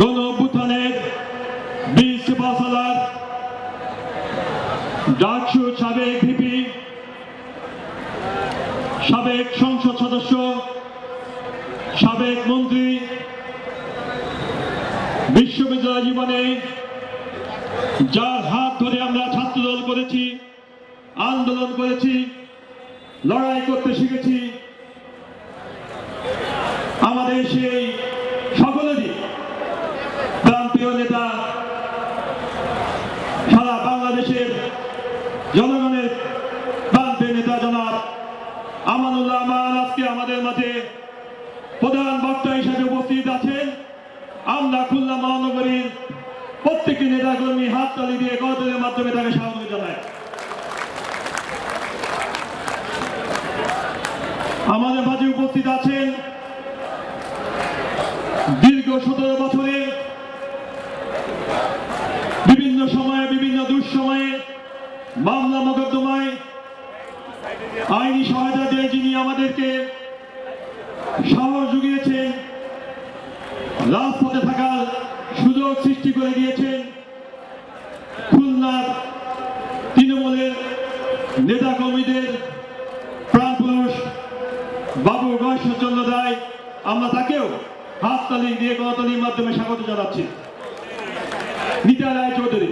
গণ অভ্যুত্থানের বীর সেবাসালার ডাকসু সাবেক ভিপি, সাবেক সংসদ সদস্য, সাবেক মন্ত্রী, বিশ্ববিদ্যালয় জীবনে যার হাত ধরে আমরা ছাত্রদল করেছি, আন্দোলন করেছি, লড়াই করতে শিখেছি আমাদের সেই সকলেরই প্রান্তীয় নেতা সারা বাংলাদেশের জনগণের প্রান্তীয় নেতা জনাব আমানুল্লাহ আমান আজকে আমাদের মাঝে প্রধান বক্তা হিসেবে উপস্থিত আছেন আমরা খুলনা মহানগরীর প্রত্যেকটি নেতাকর্মী হাততালি দিয়ে করতালির মাধ্যমে তাকে স্বাগত জানাই আমাদের মাঝে উপস্থিত আছেন দীর্ঘ সতেরো বছরে বিভিন্ন সময়ে, বিভিন্ন দুঃসময়ে মামলা মোকদ্দমায় আইনি সহায়তা দিয়ে যিনি আমাদেরকে জুগিয়েছেন সৃষ্টি করে দিয়েছেন খুলনার তৃণমূলের নেতা কর্মীদের প্রাণপুরুষ বাবু গয়েশ্বরচন্দ্র রায়। আমরা তাকেও হাততালি দিয়ে গণতালির মাধ্যমে স্বাগত জানাচ্ছি। নিতা রায় চৌধুরী।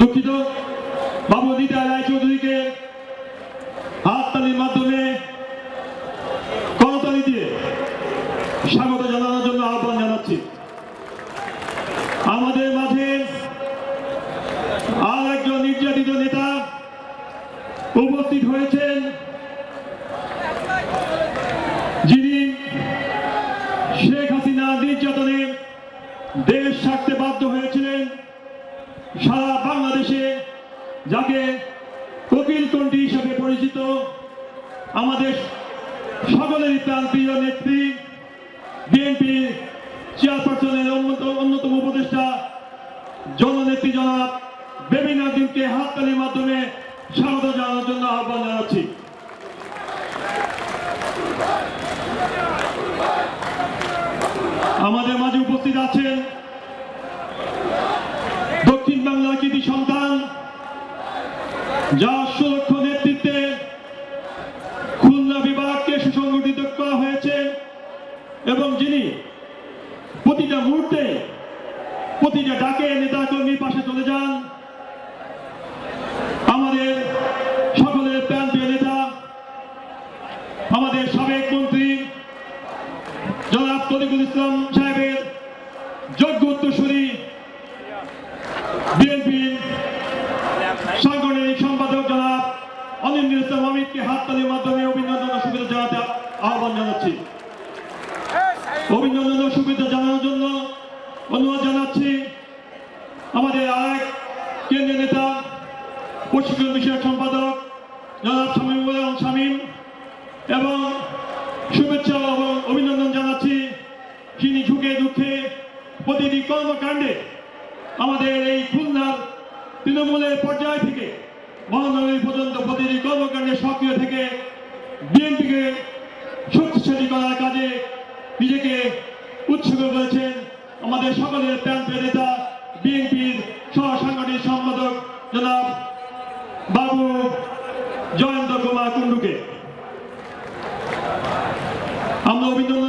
দুঃখিত, বাবু নিতা রায় চৌধুরীকে হাততালির মাধ্যমে করতালি দিয়ে স্বাগত জানানোর জন্য আহ্বান জানাচ্ছি আমাদের মাঝে আর একজন নির্যাতিত নেতা উপস্থিত হয়েছেন যিনি শেখ হাসিনা নির্যাতনে দেশ ছাড়তে বাধ্য হয়েছিলেন সারা বাংলাদেশে যাকে কোকিল কণ্ঠী হিসেবে পরিচিত আমাদের সকলেরই প্রান্তীয় নেত্রী বিএনপি চেয়ারপারসনের অন্যতম অন্যতম উপদেষ্টা জননেত্রী জনাব বেবি নাজিমকে হাততালির মাধ্যমে স্বাগত জানানোর জন্য আহ্বান জানাচ্ছি আমাদের মাঝে উপস্থিত আছেন দক্ষিণ বাংলার কৃতি সন্তান যার সুরক্ষ নেতৃত্বে খুলনা বিভাগকে সুসংগঠিত করা হয়েছে এবং যিনি প্রতিটা ডাকে নেতা কর্মীর পাশে চলে যান। আমাদের সকলের প্রান্তীয় নেতা, আমাদের সাবেক মন্ত্রী জনাব তরিকুল ইসলাম সাহেবের যোগ্য উত্তরসূরি বিএনপির সাংগঠনিক সম্পাদক জনাব অনিন্দ ইসলাম অমিতকে হাততালির মাধ্যমে অভিনন্দন শুভেচ্ছা জানাতে আহ্বান জানাচ্ছি। অভিনন্দন ও শুভেচ্ছা জানানোর জন্য অনুরোধ জানাচ্ছি আমাদের আরেক কেন্দ্রীয় নেতা প্রশিক্ষণ বিষয়ক সম্পাদক জনাব শামীমুল আলম শামীম এবং শুভেচ্ছা এবং অভিনন্দন জানাচ্ছি তিনি ঝুঁকে দুঃখে প্রতিটি কর্মকাণ্ডে আমাদের এই খুলনার তৃণমূলের পর্যায় থেকে মহানগরী পর্যন্ত প্রতিটি কর্মকাণ্ডে সক্রিয় থেকে বিএনপিকে শক্তিশালী করার কাজে নিজেকে উৎসর্গ করেছেন আমাদের সকলের প্রান্তীয় নেতা বিএনপির সহ সাংগঠনিক সম্পাদক জনাব বাবু জয়ন্ত কুমার কুণ্ডুকে। আমরা অভিনন্দন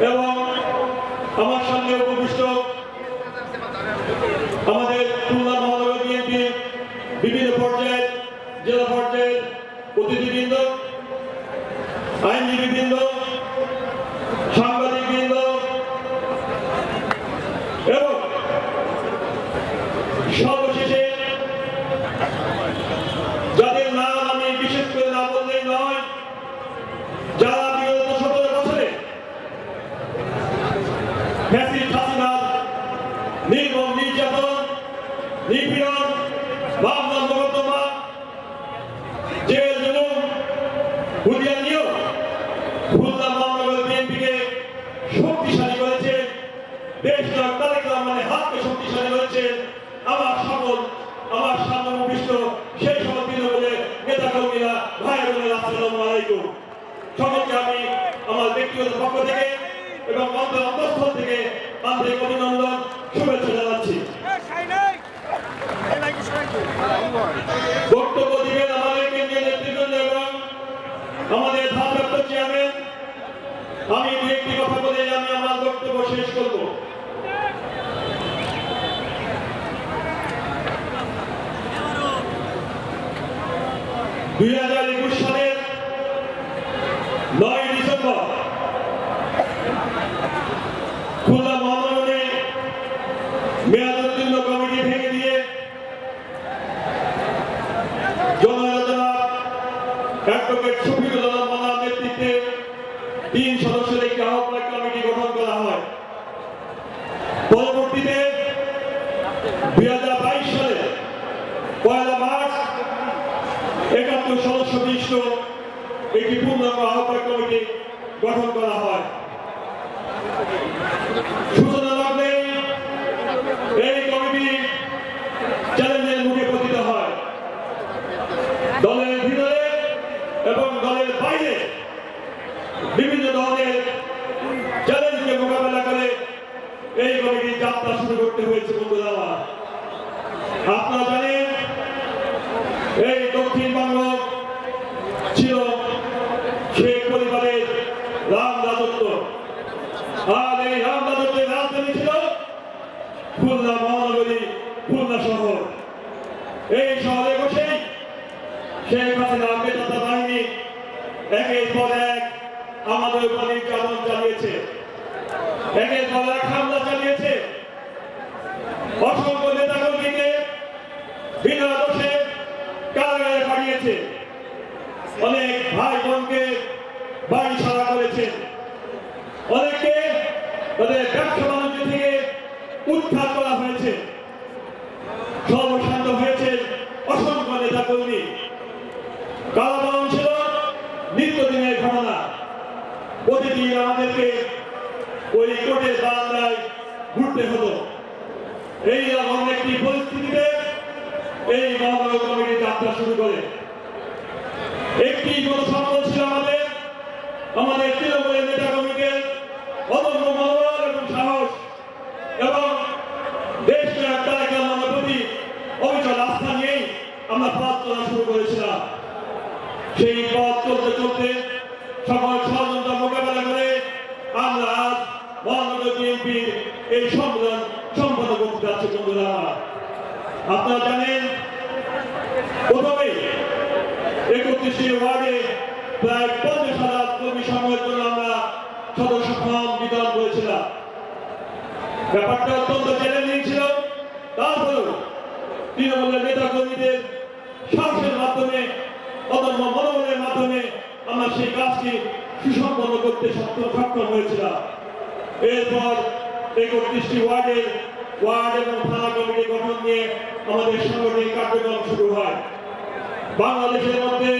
এবং আমার నీ పిల్లల মালার নেতৃত্বে তিন সদস্যের একটি কমিটি গঠন করা হয়। পরবর্তীতে দুই হাজার বাইশ সালে পয়লা মার্চ একাত্তর সদস্য বিশিষ্ট একটি পূর্ণাঙ্গ আহ্বায়ক কমিটি গঠন করা হয়। Amen. এই রকম একটি পরিস্থিতিতে এই মহানগর কমিটি যাত্রা শুরু করে। একটি প্রসঙ্গ ছিল আমাদের আমাদের তৃণমূলের নেতা কমিটির অদম্য মনোবল এবং সাহস এবং দেশ তারা কেমন প্রতি অবিচল আস্থা নিয়েই আমরা পথ চলা শুরু করেছিলাম। প্রায় পঞ্চাশ হাজার কর্মী সংগ্রহের আমরা সদস্য ফর্ম বিতরণ করেছিলাম। ব্যাপারটা অত্যন্ত চ্যালেঞ্জিং ছিল। তারপরেও তৃণমূলের নেতা কর্মীদের সাহসের মাধ্যমে, অদম্য মনোবলের মাধ্যমে আমরা সেই কাজটি সুসম্পন্ন করতে সক্ষম সক্ষম হয়েছিলাম। এরপর একত্রিশটি ওয়ার্ডের ওয়ার্ড এবং থানা কমিটি গঠন নিয়ে আমাদের সাংগঠনিক কার্যক্রম শুরু হয়। বাংলাদেশের মধ্যে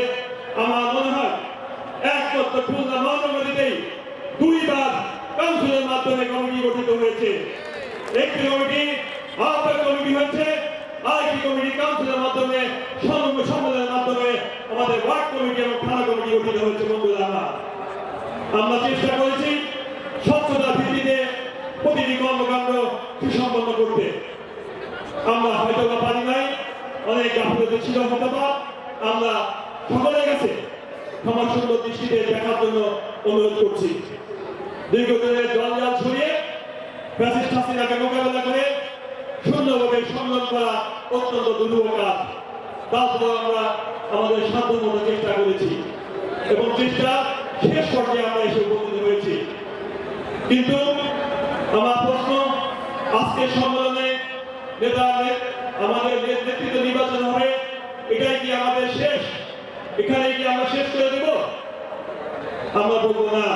চেষ্টা করেছি, স্বচ্ছতা ভিত্তিতে প্রতিটি কর্মকাণ্ড সুসম্পন্ন করতে। আমরা হয়তো বা পারি নাই, অনেক গাফিলতি ছিল হয়তো আমরা সকলের কাছে ক্ষমা সুন্দর দৃষ্টিতে দেখার জন্য অনুরোধ করছি। দীর্ঘদিনের জঞ্জাল ছড়িয়ে ফ্যাসিস্ট হাসিনাকে মোকাবেলা করে সুন্দরভাবে সংগ্রাম করা অত্যন্ত দুর্লভ কাজ। তারপর আমরা আমাদের সাধ্যমতো চেষ্টা করেছি এবং চেষ্টা শেষ পর্যায়ে আমরা এসে উপস্থিত হয়েছি। কিন্তু আমার প্রশ্ন, আজকের সম্মেলনে নেতা আমাদের নেতৃত্ব নির্বাচন হবে, এটাই কি আমাদের শেষ? এখানে কি আমরা শেষ করে দেব? আমরা বলব না।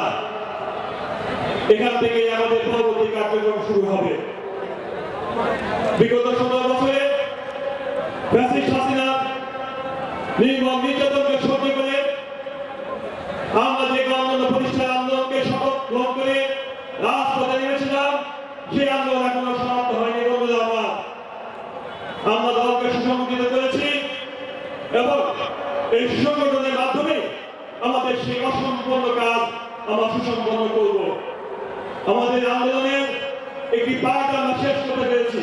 এখান থেকে আমাদের পরবর্তী কার্যক্রম শুরু হবে। বিগত সতেরো বছরে ফ্যাসিস্ট হাসিনা নির্মম নির্যাতনকে সহ্য করে আমরা যে গণতন্ত্র প্রতিষ্ঠান আন্দোলনকে শপথ গ্রহণ করে রাজপথে নেমেছিলাম সেই আন্দোলন এখনও সমাপ্ত হয়নি বন্ধুরা আমার আমরা দলকে সুসংগঠিত করেছি এবং এই সুসংগঠনের মাধ্যমে আমাদের সেই অসম্পূর্ণ কাজ আমরা সুসম্পন্ন করব আমাদের আন্দোলনের একটি পাঠ আমরা শেষ করতে পেরেছি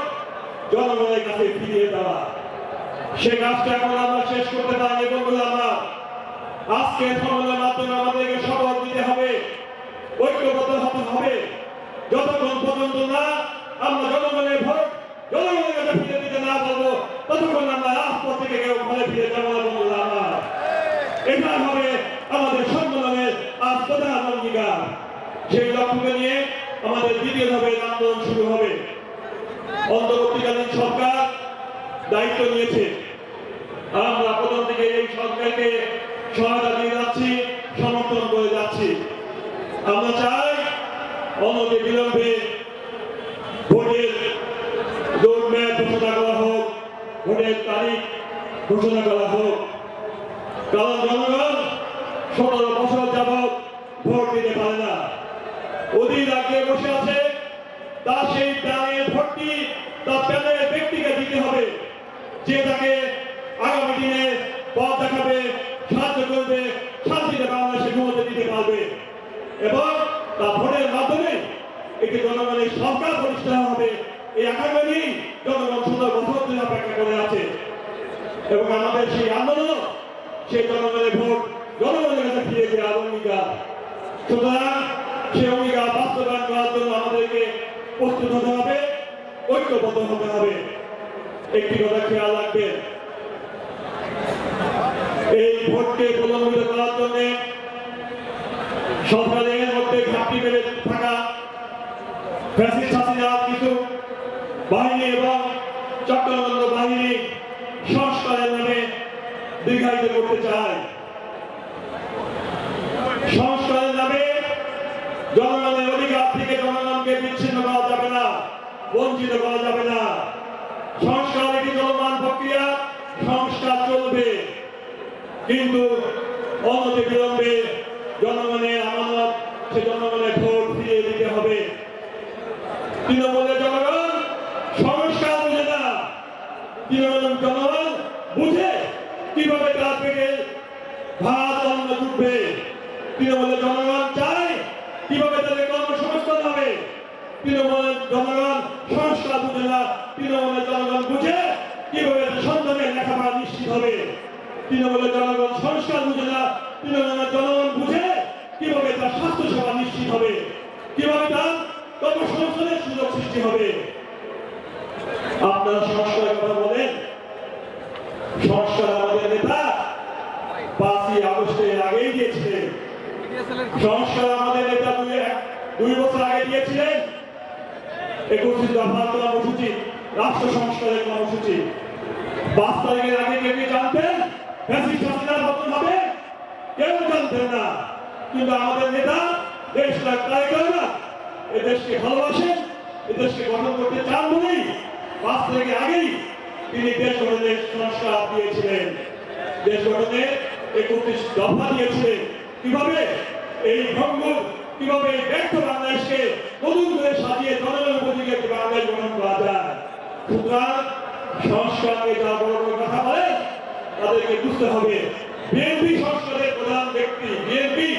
জনগণের কাছে ফিরিয়ে দেওয়া। সে কাজটা এখন আমরা শেষ করতে পারি বন্ধুরা আমরা। আজকে সম্মেলনের মাধ্যমে আমাদেরকে শপথ দিতে হবে, ঐক্যবদ্ধ হতে হবে। যতক্ষণ পর্যন্ত না আমরা জনগণের ভোট, জনগণের কাছে ফিরে দিতে না পারব, ততক্ষণ আমরা রাজপথ থেকে কেউ ঘরে ফিরে যাব না বন্ধুরা আমার। এটা হবে আমাদের সম্মেলনের আজ প্রধান অঙ্গীকার। সেই লক্ষ্যকে নিয়ে আমাদের দ্বিতীয় ধাপের আন্দোলন শুরু হবে। সরকার দায়িত্ব নিয়েছে। আমরা প্রথম থেকে এই সরকারকে সহায়তা দিয়ে যাচ্ছি, সমর্থন করে যাচ্ছি। আমরা চাই অনতি বিলম্বে ভোটের রোডম্যাপ ঘোষণা করা হোক, ভোটের তারিখ ঘোষণা করা হোক। কারণ জনগণ সতেরো বছর যাবৎ ভোট দিতে পারে না। অধীর আগে বসে আছে, তা সেই প্রাণের ভোটটি তার প্রাণের ব্যক্তিকে দিতে হবে যে তাকে আগামী দিনে পথ দেখাবে সাহায্য করবে শান্তিতে বাংলাদেশে ক্ষমতা দিতে পারবে এবং তার ভোটের মাধ্যমে একটি জনগণের সরকার প্রতিষ্ঠা হবে। এই আকাঙ্ক্ষা জনগণ সতেরো বছর ধরে অপেক্ষা করে আছে। এবং আমাদের সেই আন্দোলন সেই জনগণের ভোট, জনগণের কাছে ফিরে দেওয়ার অঙ্গীকার সুতরাং সেই অঙ্গীকার বাস্তবায়ন করার জন্য আমাদেরকে প্রস্তুত হতে হবে, ঐক্যবদ্ধ হতে হবে। একটি কথা খেয়াল রাখবেন। এই ভোটকে প্রলম্বিত করার জন্য সরকারের মধ্যে ঘাপটি মেরে থাকা ফ্যাসিস্ট হাসিনা কিছু বাহিনী এবং চক্রান্ত বাহিনী সংস্কারের নামে দীর্ঘায়িত করতে চায়। সংস্কারের নামে জনগণের অধিকার থেকে জনগণকে বিচ্ছিন্ন করা যাবে না, বঞ্চিত করা যাবে না। সংস্কার একটি চলমান প্রক্রিয়া, সংস্কার চলবে। কিন্তু অনতি বিলম্বে জনগণের আমানত, সে জনগণের ভোট ফিরিয়ে দিতে হবে। তৃণমূলের জনগণ সংস্কার বুঝে না তৃণমূল জনগণ বুঝে কীভাবে তার পেটে ভাত অন্ন জুটবে তৃণমূলের জনগণ চায় কীভাবে তাদের কর্মসংস্থান হবে তৃণমূলের জনগণ সংস্কার বুঝে না তৃণমূলের জনগণ বুঝে কীভাবে সন্তানের লেখাপড়া নিশ্চিত হবে তৃণমূলের জনগণ সংস্কার বুঝে না তৃণমূলের জনগণ বুঝে কীভাবে তার স্বাস্থ্য সেবা নিশ্চিত হবে কীভাবে তার কর্মসংস্থানের সুযোগ সৃষ্টি হবে আপনারা সংস্কারের কথা বলেন সংস্কার আমাদের নেতা পাঁচই আগস্টের আগেই দিয়েছিলেন। সংস্কার আমাদের নেতা দুই দুই বছর আগে দিয়েছিলেন। একত্রিশ দফার কর্মসূচি রাষ্ট্র সংস্কারের কর্মসূচি। পাঁচ তারিখের আগে কেউ জানতেন? হবে কেউ জানতেন না। কিন্তু আমাদের নেতা দেশ তাই না। এ দেশকে ভালোবাসেন, এ দেশকে গঠন করতে চান বলেই পাঁচ থেকে আগেই তিনি দেশ গঠনের সংস্কার দিয়েছিলেন। দেশ গঠনে একত্রিশ দফা দিয়েছিলেন। কীভাবে এই ভঙ্গ কীভাবে ব্যর্থ বাংলাদেশকে নতুন করে সাজিয়ে জনগণ উপযোগী বাংলাদেশ গঠন করা যায়। সুতরাং সংস্কার নিয়ে যারা বড় বড় কথা বলে, তাদেরকে বুঝতে হবে। বিএনপি সংস্কারের প্রধান ব্যক্তি, বিএনপি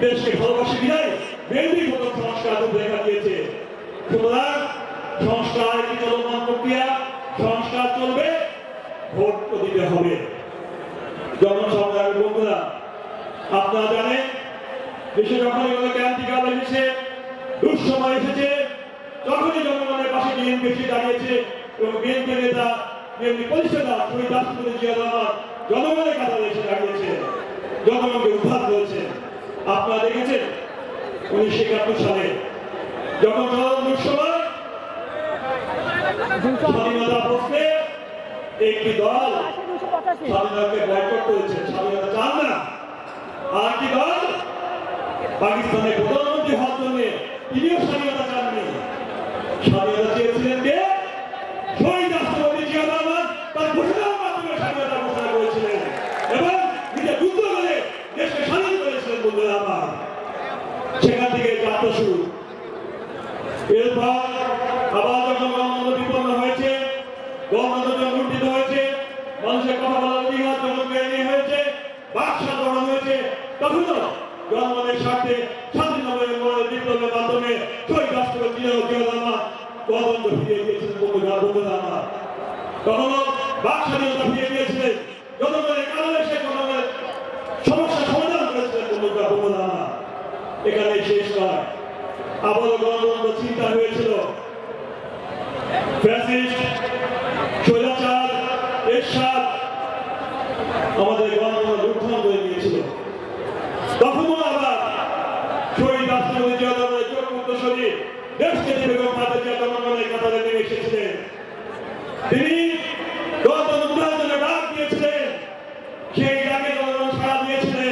দেশকে ভালোবাসে বিদায় বিএনপি প্রথম সংস্কার দেখা দিয়েছে। সুতরাং সংস্কার একটি চলমান প্রক্রিয়া, সংস্কার চলবে, ভোট তো দিতে হবে। জনসংখ্যার বন্ধুরা, আপনারা জানেন দেশে যখনই কোনো ক্রান্তিকাল এসেছে, দুঃসময় এসেছে। তখনই জনগণের পাশে বিএনপি এসে দাঁড়িয়েছে, এবং বিএনপি নেতা বিএনপি পরিষেবা শহীদ রাষ্ট্রপতি জিয়া রহমান জনগণের কাতারে এসে দাঁড়িয়েছে, জনগণকে উদ্ধার করেছে। আপনারা দেখেছেন, উনিশশো একাত্তর সালে যখন চরম দুঃসময়, স্বাধীনতা প্রশ্নে একটি দল স্বাধীনতাকে বয়কট করেছে স্বাধীনতা চান না। আর কি দল পাকিস্তানের প্রধানমন্ত্রী হওয়ার জন্য তিনিও স্বাধীনতা চাননি। স্বাধীনতা চেয়েছিলেন কে শহীদ রাষ্ট্রপতি জিয়া রহমান তার ঘোষণার মাধ্যমে স্বাধীনতা ঘোষণা করেছিলেন এবং নিজে যুদ্ধ করে দেশকে স্বাধীন করেছিলেন বন্ধুরা আমার সেখান থেকে যাত্রা শুরু এরপর আবার যখন গণতন্ত্র বিপন্ন হয়েছে গণতন্ত্র লুণ্ঠিত হয়েছে মানুষের কথা বলার অধিকার যখন কেড়ে নিয়ে হয়েছে বাকশাল গঠন হয়েছে তখনও জনগণের স্বার্থে স্বাধীনভাবে বিপ্লবের মাধ্যমে শহীদ রাষ্ট্রপতি জিয়া রহমান গণতন্ত্র ফিরিয়ে দিয়েছিলেন বন্ধুরা বন্ধুরা আমার কখনো বাক স্বাধীনতা ফিরিয়ে দিয়েছিলেন জনগণের সমস্যা সমাধান করেছিলেন বন্ধুরা বন্ধুরা এখানে শেষ নয়। আবারও গণতন্ত্র চিন্তা হয়েছিল।